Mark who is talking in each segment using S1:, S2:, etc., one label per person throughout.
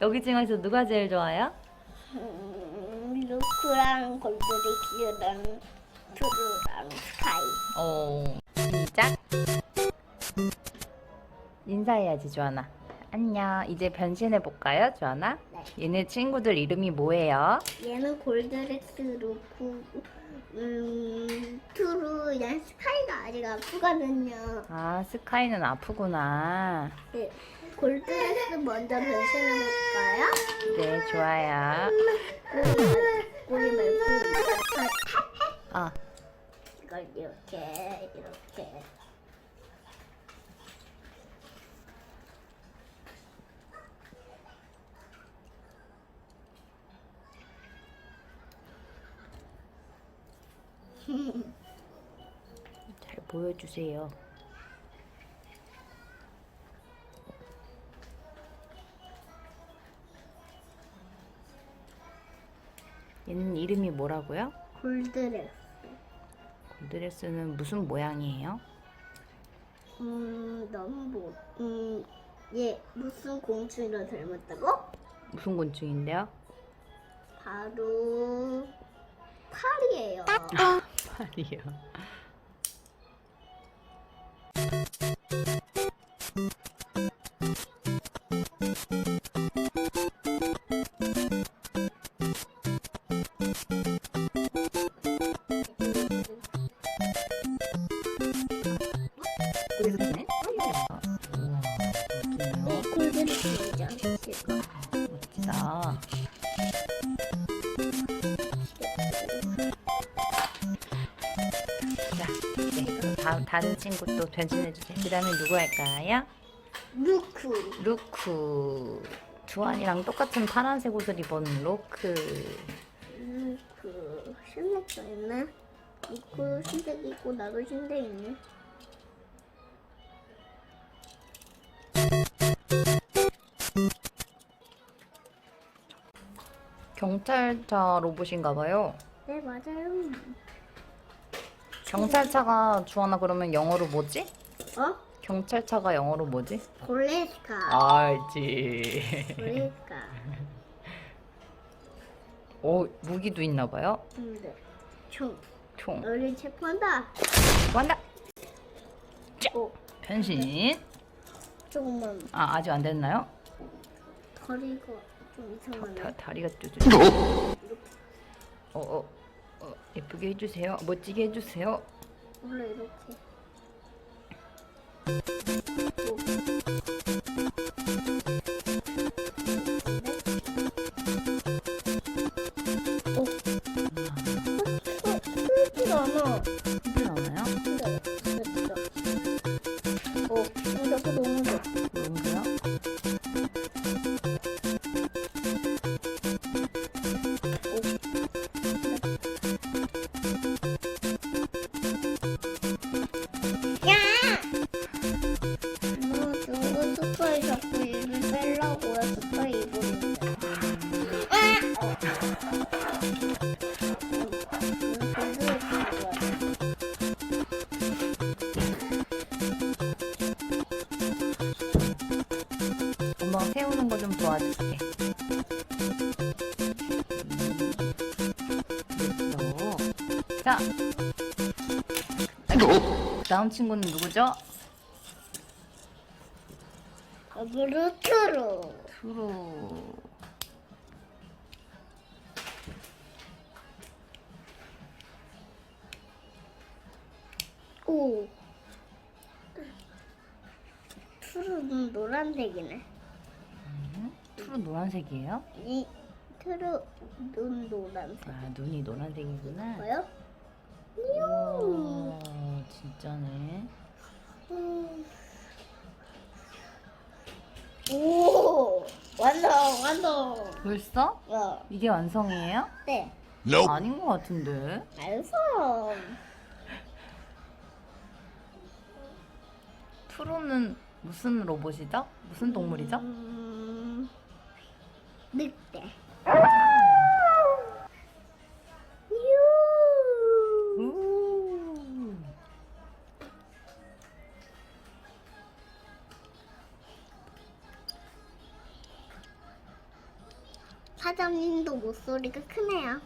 S1: 여기 중에서 누가 제일 좋아요?
S2: 음, 루크랑 골드리키랑 투루랑 스카이.
S1: 오. 시작. 인사해야지, 조아나. 안녕. 이제 변신해 볼까요, 조아나?
S2: 네.
S1: 얘네 친구들 이름이 뭐예요?
S2: 얘는 골드렉스 루크 음얘 스카이가 아직 아프거든요.
S1: 아, 스카이는 아프구나.
S2: 네. 골드렉스 먼저 변신해 볼까요?
S1: 네, 좋아요.
S2: 꼬리 말고
S1: 어,
S2: 이걸 이렇게 이렇게
S1: 잘 보여주세요. 얘는 이름이 뭐라고요?
S2: 골드렉스.
S1: 골드레스는 무슨 모양이에요?
S2: 음 너무 뭐, 음 얘 무슨 공주를 닮았다고?
S1: 무슨 곤충인데요?
S2: 바로 팔이에요.
S1: 팔이요.
S2: 지금.
S1: 멋지다. 자, 네, 그럼 다음 다른 친구 또 변신해 주세요. 그 다음에 누구 할까요?
S2: 루크.
S1: 루크. 주환이랑 똑같은 파란색 옷을 입은 로크.
S2: 루크. 신leg도 있네. 루크 신leg 있고 나도 신leg 있네.
S1: 경찰차 로봇인가 봐요.
S2: 네 맞아요.
S1: 경찰차가 주환아 그러면 영어로 뭐지?
S2: 어?
S1: 경찰차가 영어로 뭐지?
S2: 볼레스카.
S1: 알지.
S2: 볼레스카.
S1: 오, 무기도 있나 봐요.
S2: 근데 총.
S1: 총.
S2: 너를 체포한다.
S1: 완다.
S2: 오
S1: 변신.
S2: 조금만
S1: 아, 아직 안 됐나요?
S2: 이상하네.
S1: 다, 다리가 쭈쭈. 어, 어, 어, 예쁘게 해주세요. 멋지게 해주세요.
S2: 원래 이렇게. 오. 스파이 자꾸 입을 빼려고 해 스파이 입었는데. 아!
S1: 엄마가 세우는 거 좀 도와줄게. 그렇죠. 자, 다음 친구는 누구죠?
S2: 브루트로.
S1: 투루.
S2: 오. 트루는 노란색이네.
S1: 투루 노란색이에요?
S2: 이 트루 눈 노란색.
S1: 아, 눈이 노란색이구나.
S2: 뭐요?
S1: 우와, 진짜네.
S2: 음. 오, 완성, 완성.
S1: 벌써?
S2: 어,
S1: 이게 완성이에요?
S2: 네,
S1: 아닌 것 같은데.
S2: 완성.
S1: 투루는 무슨 로봇이죠? 무슨 동물이죠?
S2: 음, 늑대. 사장님도 목소리가 크네요.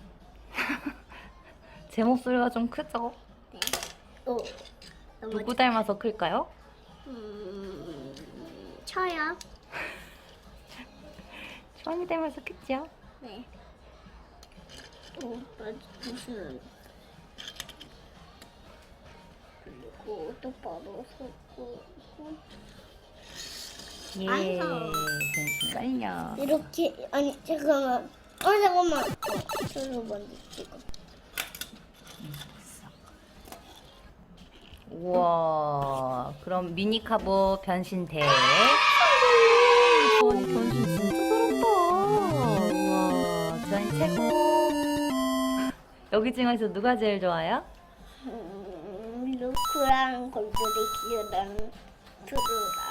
S1: 제 목소리가 좀 크죠?
S2: 네. 오. 너무
S1: 누구 닮아서 클까요?
S2: 음, 쳐요.
S1: 주원이 닮아서 크죠?
S2: 네. 오, 나 무슨 그리고 똑바로 섰고
S1: 예.
S2: 아이
S1: 완료.
S2: 이렇게 아니 잠깐만. 어 잠깐만. 어, 저로 먼저 찍어.
S1: 우와. 그럼 미니카보 변신 대회. 주원이 변신 진짜 잘한다. 우와. 주원이 최고. 여기 중에서 누가 제일 좋아요?
S2: 음, 루크랑 골드리키랑 투루랑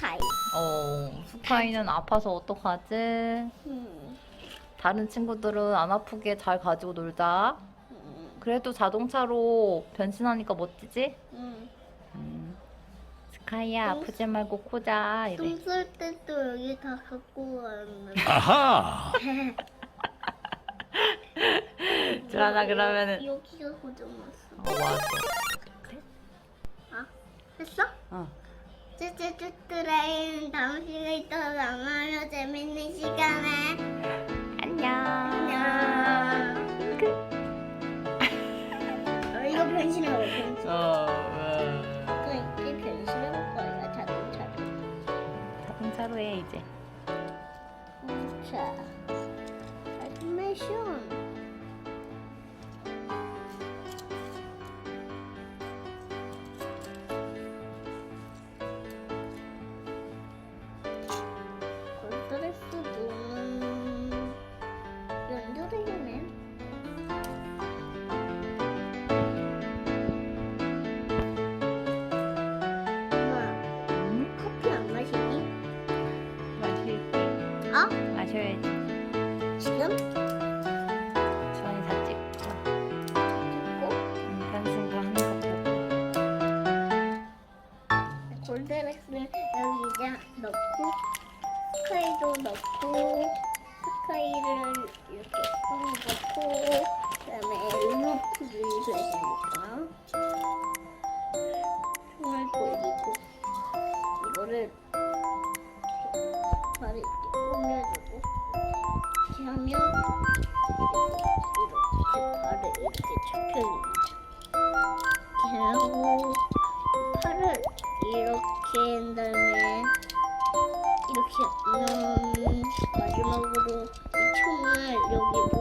S2: 스카이.
S1: 어, 스카이는 아파서 어떡하지?
S2: 음,
S1: 다른 친구들은 안 아프게 잘 가지고 놀자.
S2: 음,
S1: 그래도 자동차로 변신하니까 멋지지?
S2: 음.
S1: 음. 스카이야 아프지 말고 코자 이래.
S2: 똥쓸 때도 여기 다 갖고 왔는데.
S3: 아하!
S1: 주하나 그러면은
S2: 여기가 고장 났어.
S1: 어, 맞아.
S2: 아, 했어?
S1: 어.
S2: 쭈쭈쭈 트레인 다음 시간에 또 만나요 재밌는 시간에.
S1: 안녕.
S2: 안녕 어, 이거 변신해봐 변신.
S1: 어,
S2: 이거 이제 변신해볼 거야 자동차로.
S1: 자동차로 해 이제.
S2: 자 애니메이 넣고 스카이도 넣고 스카이를 이렇게 꼭 넣고 그다음에 루프를 줘야 되니까. 손을 돌리고 이거를 발을 이렇게 꾸며주고 이렇게 하면 이렇게 발을 이렇게 잡혀있는 이렇게 하고 팔을 이렇게 한 다음에 이렇게 음, 마지막으로 이 총을 여기